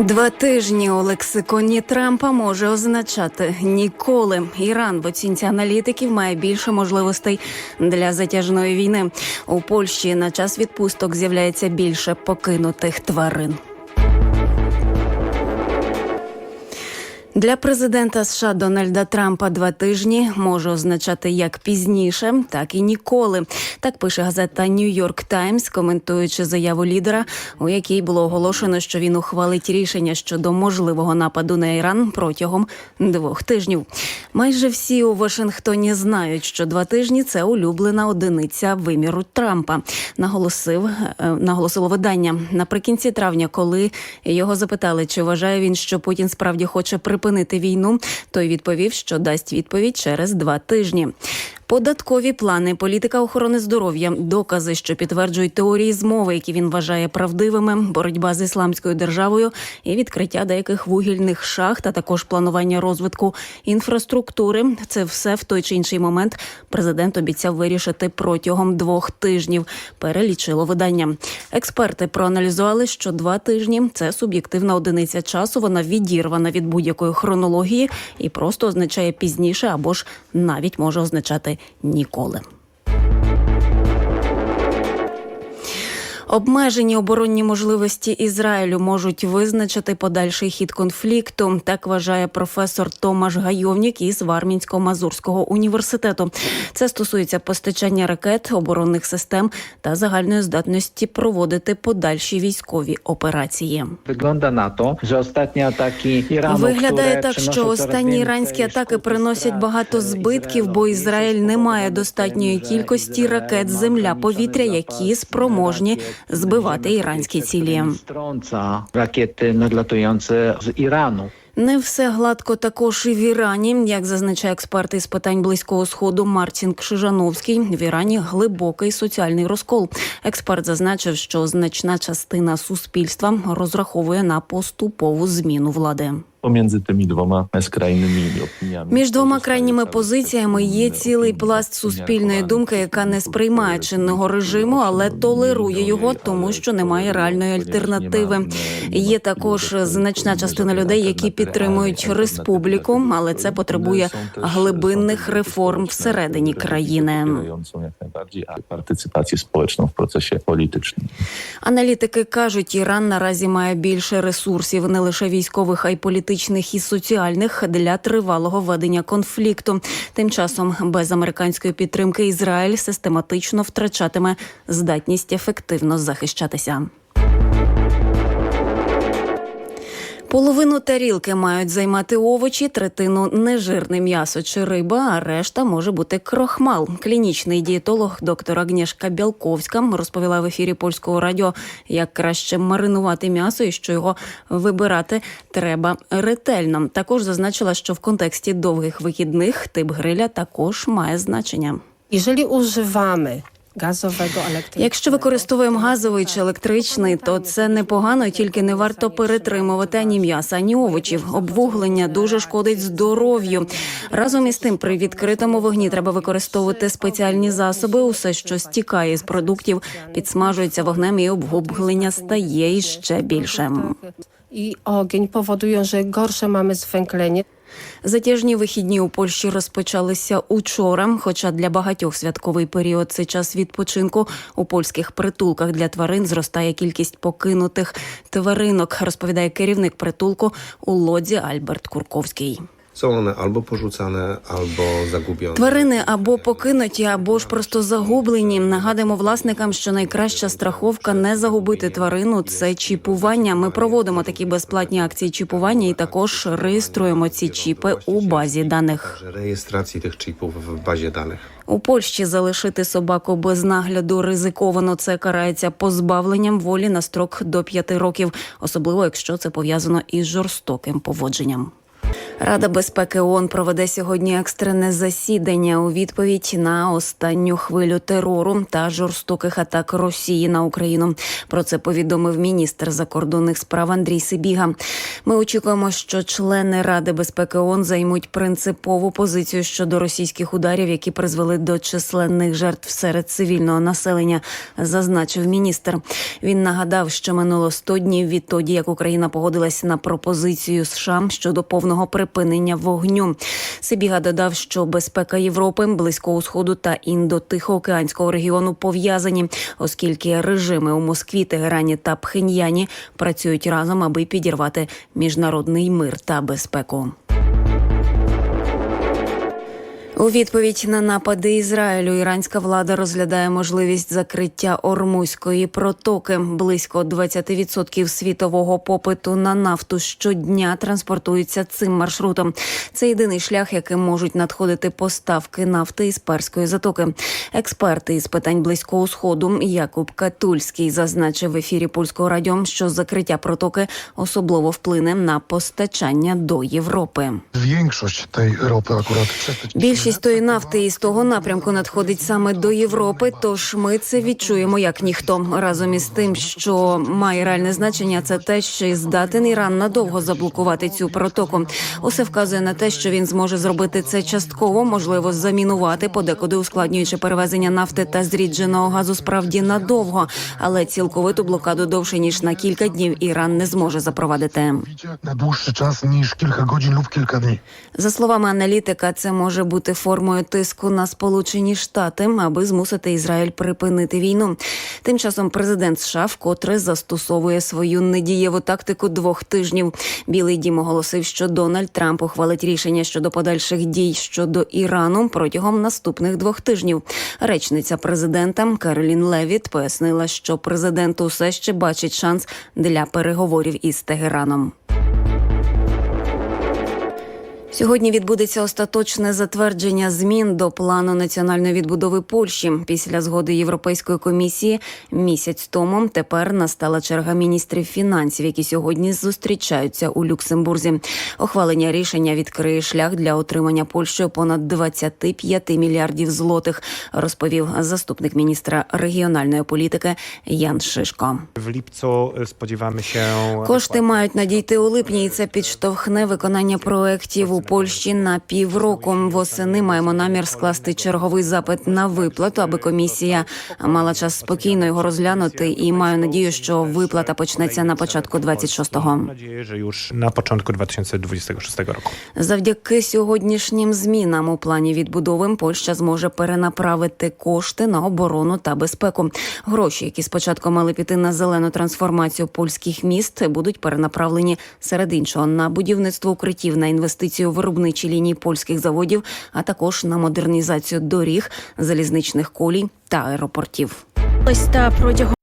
Два тижні у лексиконі Трампа може означати ніколи. Іран в оцінці аналітиків має більше можливостей для затяжної війни. У Польщі на час відпусток з'являється більше покинутих тварин. Для президента США Дональда Трампа два тижні може означати як пізніше, так і ніколи. Так пише газета Нью-Йорк Таймс, коментуючи заяву лідера, у якій було оголошено, що він ухвалить рішення щодо можливого нападу на Іран протягом двох тижнів. Майже всі у Вашингтоні знають, що два тижні це улюблена одиниця виміру Трампа. Наголосив е, наголосило видання наприкінці травня, коли його запитали, чи вважає він, що Путін справді хоче припинити війну. Той відповів, що дасть відповідь через два тижні. Податкові плани, політика охорони здоров'я, докази, що підтверджують теорії змови, які він вважає правдивими, боротьба з ісламською державою і відкриття деяких вугільних шахт, а також планування розвитку інфраструктури. Це все в той чи інший момент президент обіцяв вирішити протягом двох тижнів. Перелічило видання. Експерти проаналізували, що два тижні це суб'єктивна одиниця часу. Вона відірвана від будь-якої хронології і просто означає пізніше або ж навіть може означати ніколи. Обмежені оборонні можливості Ізраїлю можуть визначити подальший хід конфлікту. Так вважає професор Томаш Гайовнік із Вармінсько-Мазурського університету. Це стосується постачання ракет, оборонних систем та загальної здатності проводити подальші військові операції. Na to, że ostatnie ataki Iranu, Виглядає так, що останні іранські атаки приносять багато збитків, бо Ізраїль не має достатньої кількості ракет земля-повітря, які спроможні збивати іранські цілі. rakiety nadlatujące z Iranu. Не все гладко також і в Ірані, як зазначає експерт із питань близького сходу Мартін Кшижановський. В Ірані глибокий соціальний розкол. Експерт зазначив, що значна частина суспільства розраховує на поступову зміну влади. Pomiędzy tymi dwoma skrajnymi opiniami. Між двома крайніми позиціями є цілий пласт суспільної думки, яка не сприймає чинного режиму, але толерує його, тому що немає реальної альтернативи. Є також значна частина людей, які підтримують республіку, але це потребує глибинних реформ всередині країни. Jak najbardziej partycypację społeczną w. Аналітики кажуть, Іран наразі має більше ресурсів, не лише військових, а й політичних і соціальних для тривалого ведення конфлікту. Тим часом без американської підтримки Ізраїль систематично втрачатиме здатність ефективно захищатися. Половину тарілки мають займати овочі, третину нежирне м'ясо чи риба, а решта може бути крохмал. Клінічний дієтолог доктор Агнєшка Бялковська розповіла в ефірі польського радіо, як краще маринувати м'ясо і що його вибирати треба ретельно. Також зазначила, що в контексті довгих вихідних тип гриля також має значення. Jeżeli używamy gazowego elektrycznego, Якщо використовуємо газовий чи електричний, то це непогано, тільки не варто перетримувати ані м'яса, ані овочів. Обвуглення дуже шкодить здоров'ю. Разом із тим, при відкритому вогні треба використовувати спеціальні засоби. Усе, що стікає з продуктів, підсмажується вогнем, і обвуглення стає іще більшим. i ogień powodują, że gorsze mamy zwęglenie. Затяжні вихідні у Польщі розпочалися учора. Хоча для багатьох святковий період це час відпочинку. У польських притулках для тварин зростає кількість покинутих тваринок, розповідає керівник притулку у лодзі Альберт Курковський. Są one albo porzucane, albo zagubione. Тварини або покинуті, або ж просто загублені. Нагадуємо власникам, що найкраща страховка не загубити тварину це чіпування. Ми проводимо такі безплатні акції чіпування і також реєструємо ці чіпи у базі даних. Rejestracji tych chipów w bazie danych. У Польщі залишити собаку без нагляду ризиковано. Це карається позбавленням волі на строк до п'яти років, особливо якщо це пов'язано із жорстоким поводженням. Рада безпеки ООН проведе сьогодні екстрене засідання у відповідь на останню хвилю терору та жорстоких атак Росії на Україну. Про це повідомив міністр закордонних справ Андрій Сибіга. Ми очікуємо, що члени Ради безпеки ООН займуть принципову позицію щодо російських ударів, які призвели до численних жертв серед цивільного населення, зазначив міністр. Він нагадав, що минуло 100 днів відтоді, як Україна погодилась на пропозицію США щодо повного припинення вогню. Сибіга додав, що безпека Європи, Близького Сходу та Індо-Тихоокеанського регіону пов'язані, оскільки режими у Москві, Тегерані та Пхеньяні працюють разом, аби підірвати міжнародний мир та безпеку. У відповідь на напади Ізраїлю іранська влада розглядає можливість закриття Ормузької протоки. Близько 20% світового попиту на нафту щодня транспортується цим маршрутом. Це єдиний шлях, яким можуть надходити поставки нафти із перської затоки. Експерти із питань близького сходу Якуб Катульський зазначив в ефірі польського радіо, що закриття протоки особливо вплине на постачання до Європи. Większość Більшість тої нафти із того напрямку надходить саме до Європи. Тож ми це відчуємо як ніхто. Разом із тим, що має реальне значення, це те, що здатен Іран надовго заблокувати цю протоку. Усе вказує на те, що він зможе зробити це частково, можливо, замінувати, подекуди ускладнюючи перевезення нафти та зрідженого газу справді надовго, але цілковиту блокаду довше ніж на кілька днів Іран не зможе запровадити. na dłuższy czas niż kilka godzin lub kilka dni. За словами аналітика, це може бути формою тиску на Сполучені Штати, аби змусити Ізраїль припинити війну. Тим часом президент США вкотре застосовує свою недієву тактику двох тижнів. Білий дім оголосив, що Дональд Трамп ухвалить рішення щодо подальших дій щодо Ірану протягом наступних двох тижнів. Речниця президента Каролін Левіт пояснила, що президент усе ще бачить шанс для переговорів із Тегераном. Сьогодні відбудеться остаточне затвердження змін до плану національної відбудови Польщі після згоди Європейської комісії місяць тому. Тепер настала черга міністрів фінансів, які сьогодні зустрічаються у Люксембурзі. Ухвалення рішення відкриє шлях для отримання Польщею понад 25 мільярдів злотих, розповів заступник міністра регіональної політики Ян Шишко. Lipcu y, spodziewamy się. Кошти мають надійти у липні, і це підштовхне виконання проєктів у Польщі на півроку. Восени маємо намір скласти черговий запит на виплату, аби комісія мала час спокійно його розглянути. І маю надію, що виплата почнеться на початку 26-го. Mam nadzieję, że już na początku 2026 roku. Завдяки сьогоднішнім змінам у плані відбудови Польща зможе перенаправити кошти на оборону та безпеку. Гроші, які спочатку мали піти на зелену трансформацію польських міст, будуть перенаправлені серед іншого на будівництво укриттів, на інвестицію виробничі лінії польських заводів, а також на модернізацію доріг, залізничних колій та аеропортів. Ось та протягом